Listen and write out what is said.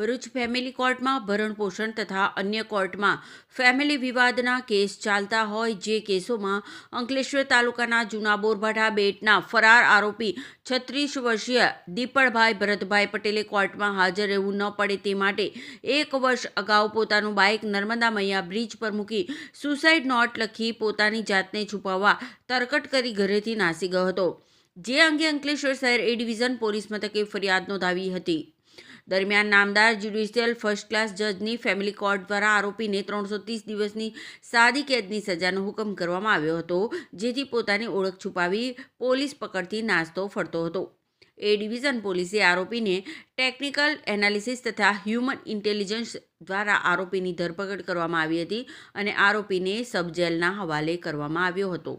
Bharuch family કોર્ટમાં ભરણપોષણ તથા અન્ય કોર્ટમાં ફેમિલી વિવાદના કેસ ચાલતા હોય જે કેસોમાં અંકલેશ્વર તાલુકાના જૂના બોરભાઠા બેટના ફરાર આરોપી છત્રીસ વર્ષીય દીપડભાઈ ભરતભાઈ પટેલે કોર્ટમાં હાજર રહેવું ન પડે તે માટે એક વર્ષ અગાઉ પોતાનું બાઇક નર્મદા મૈયા બ્રિજ પર મૂકી સુસાઇડ નોટ લખી પોતાની જાતને છુપાવવા તરકટ કરી ઘરેથી નાસી ગયો હતો. જે અંગે અંકલેશ્વર શહેર એ ડિવિઝન પોલીસ મથકે ફરિયાદ નોંધાવી હતી. દરમિયાન નામદાર જ્યુડિશિયલ ફર્સ્ટ ક્લાસ જજની ફેમિલી કોર્ટ દ્વારા આરોપીને ત્રણસો ત્રીસ દિવસની સાદી કેદની સજાનો હુકમ કરવામાં આવ્યો હતો, જેથી પોતાની ઓળખ છુપાવી પોલીસ પકડથી નાસ્તો ફરતો હતો. એ ડિવિઝન પોલીસે આરોપીને ટેકનિકલ એનાલિસિસ તથા હ્યુમન ઇન્ટેલિજન્સ દ્વારા આરોપીની ધરપકડ કરવામાં આવી હતી અને આરોપીને સબજેલના હવાલે કરવામાં આવ્યો હતો.